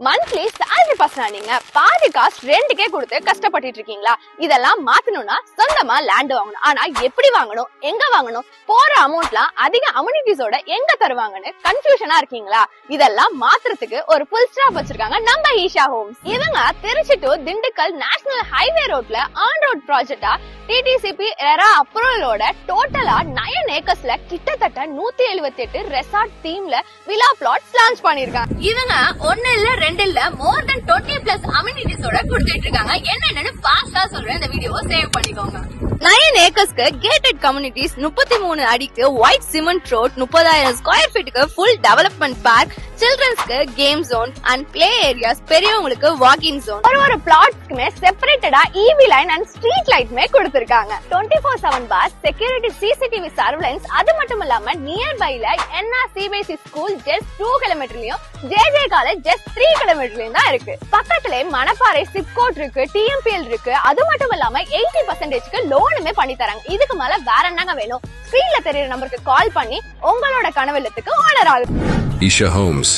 Monthly salary பர்சனா நீங்க பாதி காசு ரெண்டுக்கே கொடுத்து கஷ்டப்பட்டு இருக்கீங்களா? இதெல்லாம் மாத்தணும்னா சொந்தமா லேண்ட் வாங்கணும். ஆனா எப்படி வாங்கணும்? எங்க வாங்கணும்? போற அமௌண்ட்லாம் அதிக அம்யூனிட்டிஸோட எங்க தருவாங்கன்னு கன்ஃபியூஷனா இருக்கீங்களா? இதெல்லாம் மாத்துறதுக்கு ஒரு ஃபுல் ஸ்டாப் வச்சிருக்காங்க நம்ம ஈஷா ஹோம்ஸ் இவங்க Tiruchi to Dindigul national highway ரோட்ல ஆன் ரோட் ப்ராஜெக்டா டிடிசிபி எரா அப்ரூவலோட டோட்டலா நயன் ஏக்கர்ஸ்ல கிட்டத்தட்ட நூத்தி எழுபத்தி எட்டு ரெசார்ட் தீம்ல விழா பிளாட்ஸ் லான்ச் பண்ணிருக்காங்க இவங்க ஒன்னு இல்ல ரெண்டு இல்ல மோர் தென் டுவெண்ட்டி பிளஸ் அம்யூனிட்டிஸோட கொடுத்துட்டு இருக்காங்க. என்னென்னு பாஸ்டா சொல்றேன். இந்த வீடியோவை சேவ் பண்ணிக்கோங்க. ஏக்கர்ஸ்க்கு கேட்டட் கம்யூனிட்டிஸ் முப்பத்தி மூணு அடிக்கு ஒயிட் சிமெண்ட் ரோட் முப்பதாயிரம் ஸ்கொயர் ஃபீட்டுக்கு full development park சில்ட்ரன்ஸ்க்கு game zone and play areas பெரியவங்களுக்கு வாக்கிங் ஜோன் ஒரு ஒரு பிளாட்ஸ்க்குமே செப்பரேட்டடா இவி லைன் அண்ட் ஸ்ட்ரீட் லைட்மே கொடுத்திருக்காங்க. டுவெண்ட்டி ஃபோர் செவன் பார் செக்யூரிட்டி சிசிடிவி சர்வலன்ஸ் அது மட்டும் இல்லாம near பைல NR CBSE school just two கிலோமீட்டர்லயும் JJ college just three கிலோமீட்டர்லயும் தான் இருக்கு. பக்கத்துல மணப்பாறை சிப்கோட் இருக்கு டிஎம்பிஎல் இருக்கு. அது மட்டும் இல்லாம எயிட்டி பர்சன்டேஜ்க்கு லோனுமே பண்ணி தராங்க இதுக்கு மேல வேற என்னங்க வேணும்? ஸ்கிரீன்ல தெரியற நம்பருக்கு கால் பண்ணி உங்களோட கனவு இல்லத்துக்கு ஆனர் ஆகும் ஈஷா ஹோம்ஸ்